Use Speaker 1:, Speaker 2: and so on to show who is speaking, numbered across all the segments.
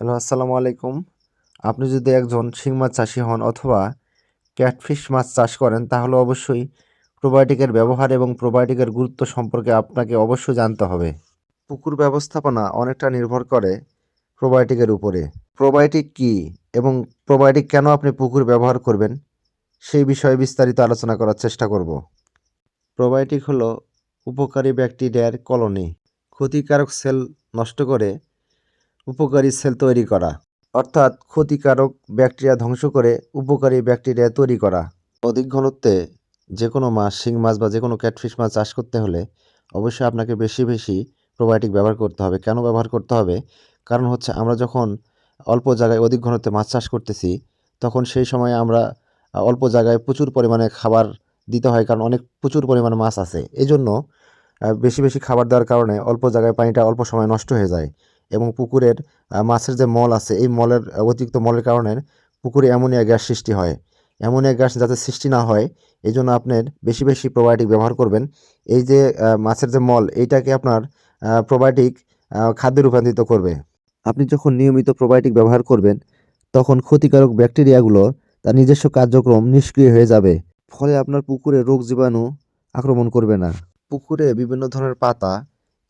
Speaker 1: Hello, আসসালামু আলাইকুম। আপনি যদি একজন শিং মাছ চাষি হন অথবা ক্যাটফিশ মাছ চাষ করেন, তাহলে অবশ্যই প্রোবায়োটিকের ব্যবহার এবং প্রোবায়োটিকের গুরুত্ব সম্পর্কে আপনাকে অবশ্যই জানতে হবে। পুকুর ব্যবস্থাপনা অনেকটা নির্ভর করে প্রোবায়োটিকের উপরে। প্রোবায়োটিক কী এবং প্রোবায়োটিক কেন আপনি পুকুর ব্যবহার করবেন, সেই বিষয়ে বিস্তারিত আলোচনা করার চেষ্টা করব। প্রোবায়োটিক হলো উপকারী ব্যাকটেরিয়ার কলোনি। ক্ষতিকারক সেল নষ্ট করে উপকারী সেল তৈরি করা, অর্থাৎ ক্ষতিকারক ব্যাকটেরিয়া ধ্বংস করে উপকারী ব্যাকটেরিয়া তৈরি করা। অধিক ঘনত্বে যে কোনো মাছ, শিং মাছ বা যে কোনো ক্যাটফিশ মাছ চাষ করতে হলে অবশ্যই আপনাকে বেশি বেশি প্রোবায়োটিক ব্যবহার করতে হবে। কেন ব্যবহার করতে হবে? কারণ হচ্ছে আমরা যখন অল্প জায়গায় অধিক ঘনত্বে মাছ চাষ করতেছি, তখন সেই সময় আমরা অল্প জায়গায় প্রচুর পরিমাণে খাবার দিতে হয়, কারণ অনেক প্রচুর পরিমাণে মাছ আছে। এই জন্য বেশি বেশি খাবার দেওয়ার কারণে অল্প জায়গায় পানিটা অল্প সময় নষ্ট হয়ে যায়। এবং পুকুরের মাছের যে মল আছে, এই মলের অতিরিক্ত মলের কারণে পুকুরে অ্যামোনিয়া গ্যাস সৃষ্টি হয়। অ্যামোনিয়া গ্যাস যাতে সৃষ্টি না হয় এই জন্য আপনার বেশি বেশি প্রোবায়োটিক ব্যবহার করবেন। এই যে মাছের যে মল, এইটাকে আপনার প্রোবায়োটিক খাদ্যে রূপান্তরিত করবে। আপনি যখন নিয়মিত প্রোবায়োটিক ব্যবহার করবেন, তখন ক্ষতিকারক ব্যাকটেরিয়াগুলো তার নিজস্ব কার্যক্রম নিষ্ক্রিয় হয়ে যাবে। ফলে আপনার পুকুরে রোগ জীবাণু আক্রমণ করবে না। পুকুরে বিভিন্ন ধরনের পাতা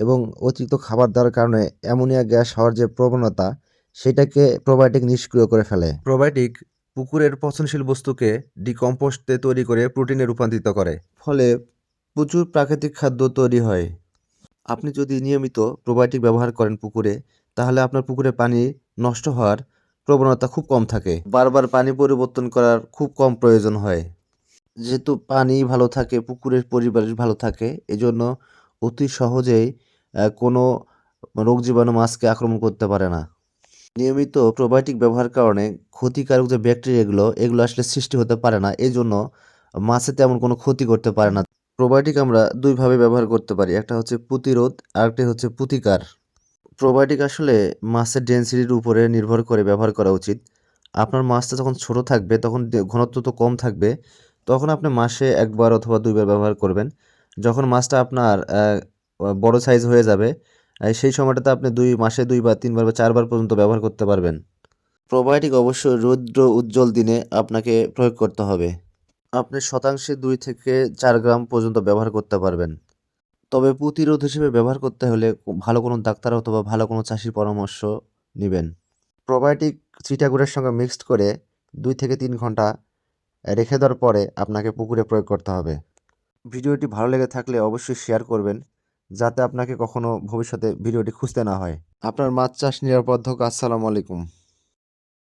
Speaker 1: এবং অতিরিক্ত খাবার দেওয়ার কারণে অ্যামোনিয়া গ্যাস হওয়ার যে প্রবণতা, সেটাকে প্রোবায়োটিক নিষ্ক্রিয় করে ফেলে। প্রোবায়োটিক পুকুরের পচনশীল বস্তুকে ডিকম্পোস্টে তৈরি করে প্রোটিনে রূপান্তরিত করে। ফলে প্রচুর প্রাকৃতিক খাদ্য তৈরি হয়। আপনি যদি নিয়মিত প্রোবায়োটিক ব্যবহার করেন পুকুরে, তাহলে আপনার পুকুরে পানি নষ্ট হওয়ার প্রবণতা খুব কম থাকে। বারবার পানি পরিবর্তন করার খুব কম প্রয়োজন হয়। যেহেতু পানি ভালো থাকে, পুকুরের পরিবেশ ভালো থাকে, এজন্য অতি সহজেই কোনো রোগ জীবাণু মাছকে আক্রমণ করতে পারে না। নিয়মিত প্রোবায়োটিক ব্যবহার কারণে ক্ষতিকারক যে ব্যাকটেরিয়াগুলো এগুলো আসলে সৃষ্টি হতে পারে না। এই জন্য মাছে তেমন কোনো ক্ষতি করতে পারে না। প্রোবায়োটিক আমরা দুইভাবে ব্যবহার করতে পারি। একটা হচ্ছে প্রতিরোধ, আর একটা হচ্ছে প্রতিকার। প্রোবায়োটিক আসলে মাছের ডেন্সিটির উপরে নির্ভর করে ব্যবহার করা উচিত। আপনার মাছটা যখন ছোট থাকবে, তখন ঘনত্ব তো কম থাকবে, তখন আপনি মাসে একবার অথবা দুইবার ব্যবহার করবেন। যখন মাছটা আপনার বড় সাইজ হয়ে যাবে সেই সময়টাতে আপনি দুই মাসে দুইবার তিনবার বা চারবার পর্যন্ত ব্যবহার করতে পারবেন। প্রোবায়োটিক অবশ্যই রৌদ্র উজ্জ্বল দিনে আপনাকে প্রয়োগ করতে হবে। আপনি শতাংশে দুই থেকে চার গ্রাম পর্যন্ত ব্যবহার করতে পারবেন। তবে প্রতিরোধ হিসেবে ব্যবহার করতে হলে ভালো কোনো ডাক্তার অথবা ভালো কোনো চাষির পরামর্শ নেবেন। প্রোবায়োটিক চিটাগুড়ের সঙ্গে মিক্সড করে দুই থেকে তিন ঘণ্টা রেখে দেওয়ার পরে আপনাকে পুকুরে প্রয়োগ করতে হবে। ভিডিওটি ভালো লেগে থাকলে অবশ্যই শেয়ার করবেন। যাতে আপনাকে কখনো ভবিষ্যতে ভিডিওটি খুঁজতে না হয়। আপনার মাছ চাষ নিরাপদ হোক। আসসালামু আলাইকুম।